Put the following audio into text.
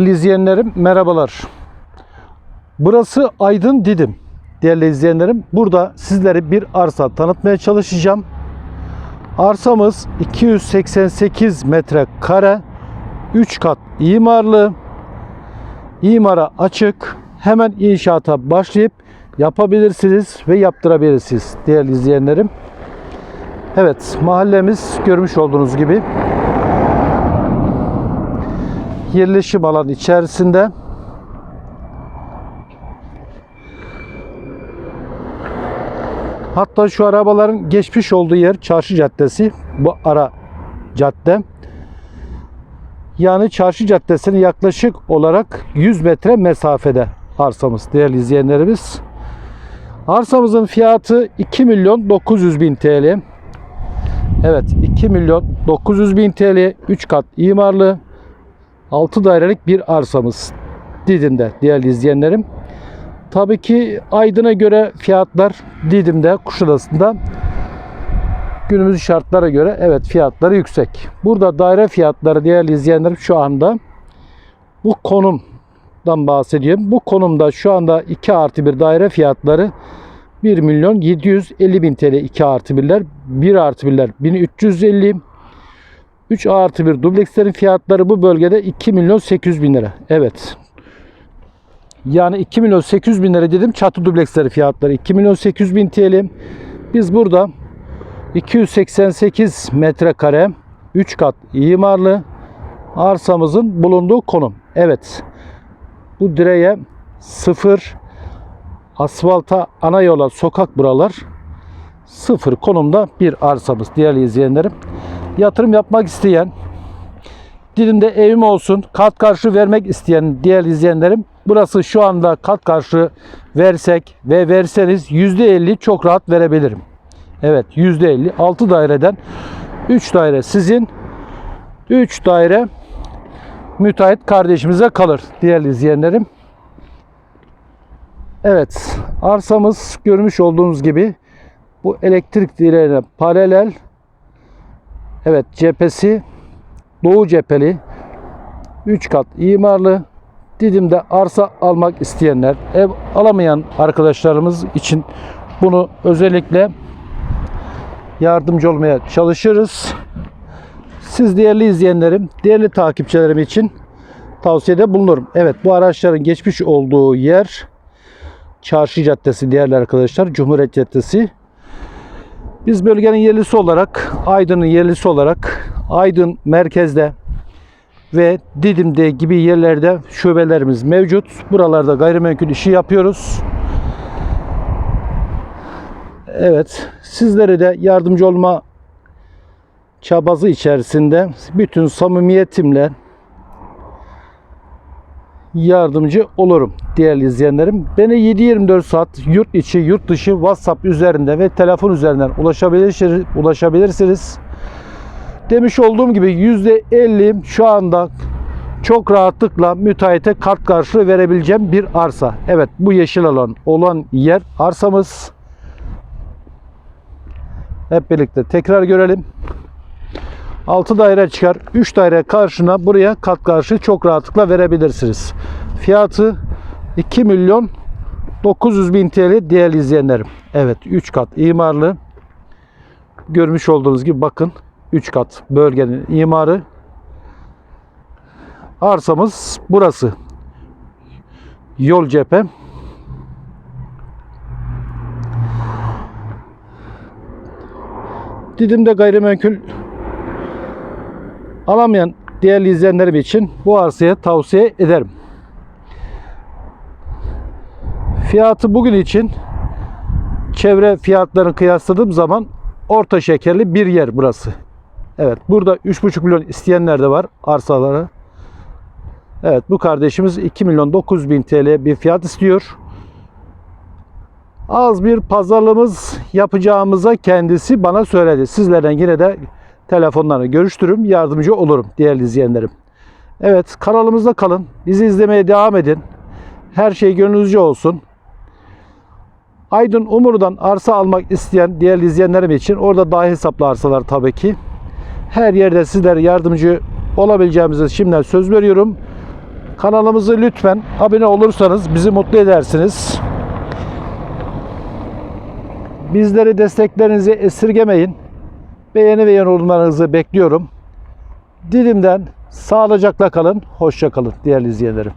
Değerli izleyenlerim merhabalar. Burası Aydın Didim. Değerli izleyenlerim burada sizlere bir arsa tanıtmaya çalışacağım. Arsamız 288 metrekare 3 kat imarlı. İmara açık. Hemen inşaata başlayıp yapabilirsiniz ve yaptırabilirsiniz değerli izleyenlerim. Evet mahallemiz görmüş olduğunuz gibi yerleşim alanı içerisinde hatta şu arabaların geçmiş olduğu yer Çarşı Caddesi bu ara cadde yani Çarşı Caddesi'ne yaklaşık olarak 100 metre mesafede arsamız değerli izleyenlerimiz. Arsamızın fiyatı 2 milyon 900 bin TL. Evet 2 milyon 900 bin TL 3 kat imarlı 6 dairelik bir arsamız Didim'de değerli izleyenlerim. Tabii ki Aydın'a göre fiyatlar Didim'de, Kuşadası'nda günümüz şartlara göre evet fiyatları yüksek. Burada daire fiyatları değerli izleyenlerim şu anda bu konumdan bahsediyorum. Bu konumda şu anda 2 artı bir daire fiyatları 1 milyon 750 bin TL 2 artı birler, 1 artı birler 1350 3 artı 1 dublekslerin fiyatları bu bölgede 2 milyon 800 bin lira. Evet. Yani 2 milyon 800 bin lira dedim. Çatı dubleksleri fiyatları 2 milyon 800 bin TL. Biz burada 288 metrekare 3 kat imarlı arsamızın bulunduğu konum. Evet. Bu direğe sıfır asfalta ana yola sokak buralar sıfır konumda bir arsamız değerli izleyenlerim yatırım yapmak isteyen, Didim'de evim olsun, kat karşı vermek isteyen diğer izleyenlerim, burası şu anda kat karşı versek ve verseniz %50 çok rahat verebilirim. Evet %50. 6 daireden 3 daire sizin, 3 daire müteahhit kardeşimize kalır değerli izleyenlerim. Evet arsamız görmüş olduğunuz gibi bu elektrik direğine paralel Evet cephesi doğu cepheli 3 kat imarlı Didim'de arsa almak isteyenler, ev alamayan arkadaşlarımız için bunu özellikle yardımcı olmaya çalışırız. Siz değerli izleyenlerim, değerli takipçilerim için tavsiyede bulunurum. Evet bu araçların geçmiş olduğu yer Çarşı Caddesi değerli arkadaşlar. Cumhuriyet Caddesi. Biz bölgenin yerlisi olarak, Aydın'ın yerlisi olarak Aydın merkezde ve Didim'de gibi yerlerde şubelerimiz mevcut. Buralarda gayrimenkul işi yapıyoruz. Evet, sizlere de yardımcı olma çabası içerisinde bütün samimiyetimle yardımcı olurum değerli izleyenlerim. Beni 7-24 saat yurt içi, yurt dışı WhatsApp üzerinde ve telefon üzerinden ulaşabilirsiniz. Demiş olduğum gibi %50 şu anda çok rahatlıkla müteahhite kart karşılığı verebileceğim bir arsa. Evet bu yeşil alan olan yer arsamız. Hep birlikte tekrar görelim. 6 daire çıkar. 3 daire karşına buraya kat karşı çok rahatlıkla verebilirsiniz. Fiyatı 2 milyon 900 bin TL değerli izleyenlerim. Evet 3 kat imarlı. Görmüş olduğunuz gibi bakın 3 kat bölgenin imarı. Arsamız burası. Yol cephe. Didim'de gayrimenkul alamayan değerli izleyenlerim için bu arsaya tavsiye ederim. Fiyatı bugün için çevre fiyatlarını kıyasladığım zaman orta şekerli bir yer burası. Evet burada 3,5 milyon isteyenler de var arsalara. Evet bu kardeşimiz 2 milyon 900 bin TL bir fiyat istiyor. Az bir pazarlığımız yapacağımıza kendisi bana söyledi. Sizlerden yine de telefonlarını görüştürürüm, yardımcı olurum değerli izleyenlerim. Evet kanalımızda kalın. Bizi izlemeye devam edin. Her şey gönlünüzce olsun. Aydın Umur'dan arsa almak isteyen değerli izleyenlerim için orada daha hesaplı arsalar tabii ki. Her yerde sizlere yardımcı olabileceğimize şimdiden söz veriyorum. Kanalımızı lütfen abone olursanız bizi mutlu edersiniz. Bizleri desteklerinizi esirgemeyin. Beğeni ve yorumlarınızı bekliyorum. Dilimden sağlıcakla kalın, hoşça kalın değerli izleyenlerim.